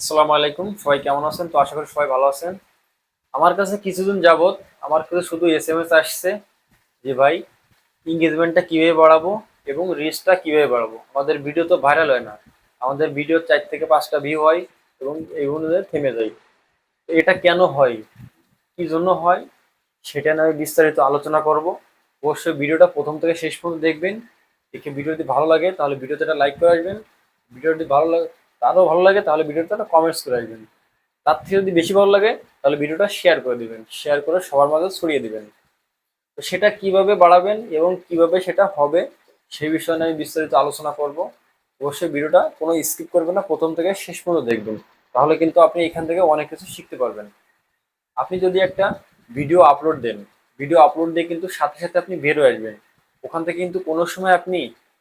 আসসালামু আলাইকুম। সবাই কেমন আছেন? তো আশা করি সবাই ভালো আছেন। আমার কাছে কিছুদিন যাবত আমার কাছে শুধু এস এম এস আসছে যে, ভাই এঙ্গেজমেন্টটা কীভাবে বাড়াবো এবং রিচটা কীভাবে বাড়াবো? আমাদের ভিডিও তো ভাইরাল হয় না। আমাদের ভিডিও চার থেকে পাঁচটা ভিউ হয় এবং এইগুলো থেমে যায়। এটা কেন হয়? কি জন্য হয়? সেটা নিয়ে বিস্তারিত আলোচনা করব। অবশ্যই ভিডিওটা প্রথম থেকে শেষ পর্যন্ত দেখবেন। দেখে ভিডিও যদি ভালো লাগে, তাহলে ভিডিওতে একটা লাইক করে আসবেন। ভিডিও যদি ভালো লাগে তারও ভালো লাগে, তাহলে ভিডিওটা একটা কমেন্টস করে আসবেন তার থেকে যদি বেশি ভালো লাগে, তাহলে ভিডিওটা শেয়ার করে দিবেন। শেয়ার করে সবার মাঝে ছড়িয়ে দিবেন। তো সেটা কীভাবে বাড়াবেন এবং কীভাবে সেটা হবে, সেই বিষয়ে আমি বিস্তারিত আলোচনা করব। অবশ্যই ভিডিওটা কোনো স্কিপ করবেন না, প্রথম থেকে শেষ পর্যন্ত দেখবেন। তাহলে কিন্তু আপনি এখান থেকে অনেক কিছু শিখতে পারবেন। আপনি যদি একটা ভিডিও আপলোড দেন ভিডিও আপলোড দিয়ে কিন্তু সাথে সাথে আপনি বের হয়ে আসবেন। ওখান থেকে কিন্তু কোনো সময় আপনি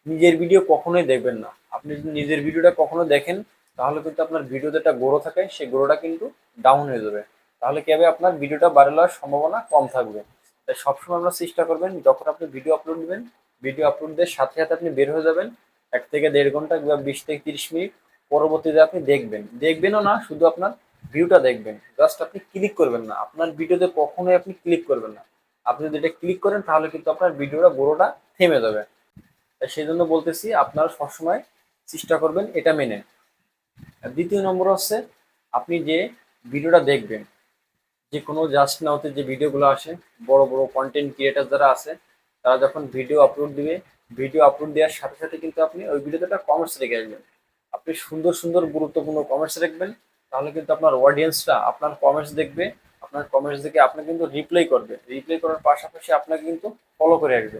নিজের ভিডিও কখনোই দেখবেন না। আপনি যদি নিজের ভিডিওটা কখনো দেখেন, তাহলে কিন্তু আপনার ভিডিওতে একটা গ্রো থাকে, সেই গ্রোটা কিন্তু ডাউন হয়ে যাবে। তাহলে কি হবে? আপনার ভিডিওটা ভাইরাল হওয়ার সম্ভাবনা কম থাকবে। তাই সবসময় আপনার চেষ্টা করবেন, যখন আপনি ভিডিও আপলোড দিবেন ভিডিও আপলোড দিয়ে সাথে সাথে আপনি বের হয়ে যাবেন, এক থেকে দেড় ঘণ্টা কিংবা বিশ থেকে তিরিশ মিনিট পরবর্তীতে আপনি দেখবেন। দেখবেনও না, শুধু আপনার ভিউটা দেখবেন। জাস্ট আপনি ক্লিক করবেন না। আপনার ভিডিওতে কখনোই আপনি ক্লিক করবেন না। আপনি যদি এটা ক্লিক করেন, তাহলে কিন্তু আপনার ভিডিওটা বড়োটা থেমে যাবে। তাই সেই জন্য বলতেছি, আপনারা সবসময় চেষ্টা করবেন এটা মেনে। দ্বিতীয় নম্বর হচ্ছে, আপনি যে ভিডিওটা দেখবেন, যে কোনো জাস্ট নাওতে যে ভিডিওগুলো আসে, বড় বড় কন্টেন্ট ক্রিয়েটার যারা আছে, তারা যখন ভিডিও আপলোড দিবে ভিডিও আপলোড দেওয়ার সাথে সাথে কিন্তু আপনি ওই ভিডিওতে একটা কমেন্টস রেখে আসবেন। আপনি সুন্দর সুন্দর গুরুত্বপূর্ণ কমেন্টস রাখবেন, তাহলে কিন্তু আপনার অডিয়েন্সটা আপনার কমেন্টস দেখবে, আপনার কমেন্টস দেখে আপনাকে কিন্তু রিপ্লাই করবে। রিপ্লাই করার পাশাপাশি আপনাকে কিন্তু ফলো করে আসবে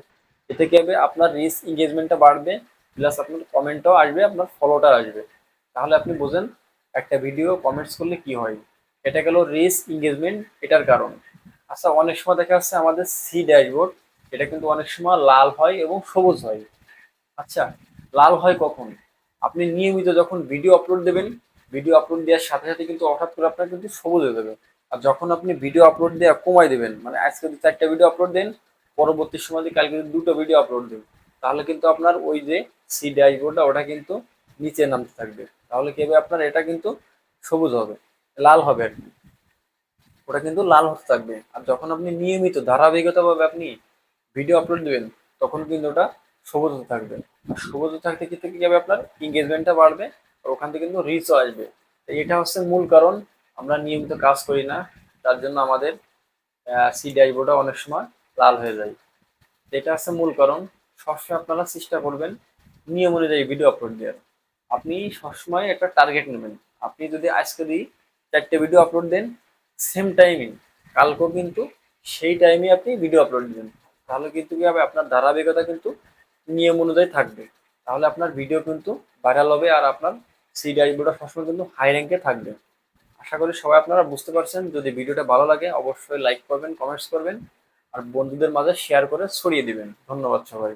এতে কি হবে? আপনার রিচ এঙ্গেজমেন্টটা বাড়বে প্লাস আপনার কমেন্টও আসবে, আপনার ফলোটা আসবে। তাহলে আপনি বোঝেন একটা ভিডিও কমেন্টস করলে কি হয়? এটা গেল রেস এঙ্গেজমেন্ট এটার কারণ। আচ্ছা অনেক সময় দেখা যাচ্ছে আমাদের সি ড্যাশবোর্ড এটা কিন্তু অনেক সময় লাল হয় এবং সবুজ হয়। আচ্ছা লাল হয় কখন? আপনি নিয়মিত যখন ভিডিও আপলোড দেবেন ভিডিও আপলোড দেওয়ার সাথে সাথে কিন্তু হঠাৎ করে আপনার কিন্তু সবুজ হয়ে যাবে। আর যখন আপনি ভিডিও আপলোড দেওয়া কমাই দেবেন মানে আজকে যদি চারটা ভিডিও আপলোড দেন, পরবর্তী সময় কালকে যদি দুটো ভিডিও আপলোড দেন তাহলে কিন্তু আপনার ওই যে সি ড্যাশবোর্ডটা ওটা কিন্তু নিচে নামতে থাকবে। তাহলে কি হবে আপনার? এটা কিন্তু সবুজ হবে, লাল হবে আর কি। ওটা কিন্তু লাল হতে থাকবে। আর যখন আপনি নিয়মিত, ধারাবাহিকতাভাবে আপনি ভিডিও আপলোড দেবেন, তখন কিন্তু ওটা সবুজ হতে থাকবে। আর সবুজ থাকতে ক্ষেত্রে কি হবে আপনার? এঙ্গেজমেন্টটা বাড়বে আর ওখান থেকে কিন্তু রিচও আসবে। এটা হচ্ছে মূল কারণ। আমরা নিয়মিত কাজ করি না। তার জন্য আমাদের সি ড্যাশবোর্ডটা অনেক সময় লাল হয়ে যায়। এটা হচ্ছে মূল কারণ। সবসময় আপনারা চেষ্টা করবেন নিয়ম অনুযায়ী ভিডিও আপলোড দেওয়ার। আপনি সবসময় একটা টার্গেট নেবেন। আপনি যদি আজকে দিই চারটে ভিডিও আপলোড দেন সেম টাইমে কালকেও কিন্তু সেই টাইমে আপনি ভিডিও আপলোড দেবেন। তাহলে কিন্তু কি হবে? আপনার ধারাবাহিকতা কিন্তু নিয়ম অনুযায়ী থাকবে। তাহলে আপনার ভিডিও কিন্তু ভাইরাল হবে আর আপনার সি ডাইভটা সবসময় কিন্তু হাই র্যাঙ্কে থাকবে। আশা করি সবাই আপনারা বুঝতে পারছেন। যদি ভিডিওটা ভালো লাগে, অবশ্যই লাইক করবেন কমেন্টস করবেন। আর বন্ধুদের মাঝে শেয়ার করে ছড়িয়ে দিবেন। ধন্যবাদ সবাই